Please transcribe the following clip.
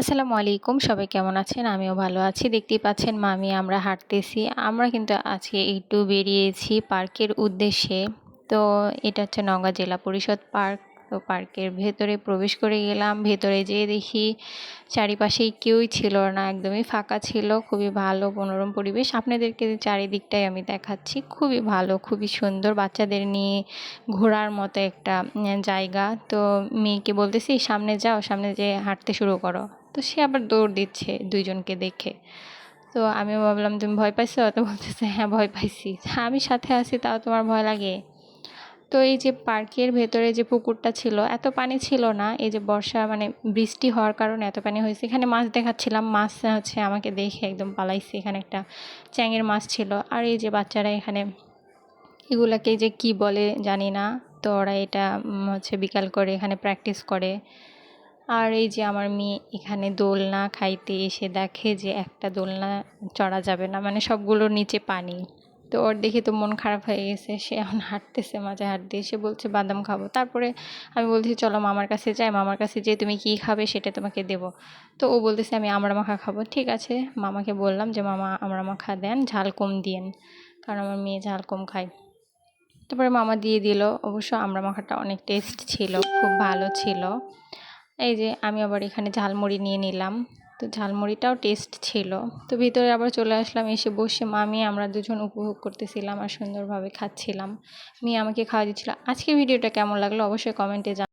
আসসালামু আলাইকুম, সবাই কেমন আছেন? আমিও ভালো আছি। দেখতেই পাচ্ছেন মামি, আমরা হাঁটতেছি। আমরা কিন্তু আজকে একটু বেরিয়েছি পার্কের উদ্দেশ্যে। তো এটা হচ্ছে নওগাঁ জেলা পরিষদ পার্ক। তো পার্কের ভেতরে প্রবেশ করে গেলাম। ভেতরে যেয়ে দেখি চারিপাশেই কেউই ছিল না, একদমই ফাঁকা ছিল। খুবই ভালো মনোরম পরিবেশ। আপনাদেরকে চারিদিকটাই আমি দেখাচ্ছি। খুবই ভালো, খুবই সুন্দর। বাচ্চাদের নিয়ে ঘোরার মতো একটা জায়গা। তো মেয়েকে বলতেছি, সামনে যাও, সামনে যেয়ে হাঁটতে শুরু করো। তো সে আবার দৌড় দিচ্ছে দুইজনকে দেখে। তো আমি ভাবলাম, তুমি ভয় পাইছো? তো বলতেছে হ্যাঁ ভয় পাইছি। আমি সাথে আছি, তাও তোমার ভয় লাগে? তো এই যে পার্কের ভেতরে যে পুকুরটা ছিল, এত পানি ছিল না, এই যে বর্ষা মানে বৃষ্টি হওয়ার কারণে এত পানি হয়েছে। এখানে মাছ দেখাচ্ছিলাম, মাছ হচ্ছে আমাকে দেখে একদম পালাইছে। এখানে একটা চ্যাঙের মাছ ছিল। আর এই যে বাচ্চারা এখানে, এগুলাকে যে কি বলে জানি না, তো ওরা এটা হচ্ছে বিকাল করে এখানে প্র্যাকটিস করে। আর এই যে আমার মেয়ে এখানে দোলনা খাইতে এসে দেখে যে একটা দোলনা চড়া যাবে না মানে সবগুলোর নিচে পানি। তো ওর দেখে তো মন খারাপ হয়ে গেছে, সে এখন হাঁটতেছে মাঝে হাঁটতে এসে বলছে, বাদাম খাব। তারপরে আমি বলছি, চলো মামার কাছে যাই, মামার কাছে যে তুমি কী খাবে সেটা তোমাকে দেবো। তো ও বলতেছে, আমি আমড়া মাখা খাব। ঠিক আছে, মামাকে বললাম যে, মামা আমড়া মাখা দেন, ঝাল কম দিয়েন। কারণ আমার মেয়ে ঝাল কম খায়। তারপরে মামা দিয়ে দিল, অবশ্য আমড়া মাখাটা অনেক টেস্ট ছিল, খুব ভালো ছিল। এই যে আমি আবার এখানে ঝালমুড়ি নিয়ে নিলাম। তো ঝালমুড়িটাও টেস্ট ছিল। তো ভিতরে আবার চলে আসলাম, এসে বসে মামি, আমরা দুজন উপভোগ করতেছিলাম আর সুন্দরভাবে খাচ্ছিলাম। মেয়ে আমাকে খাওয়া দিচ্ছিল। আজকে ভিডিওটা কেমন লাগল অবশ্যই কমেন্টে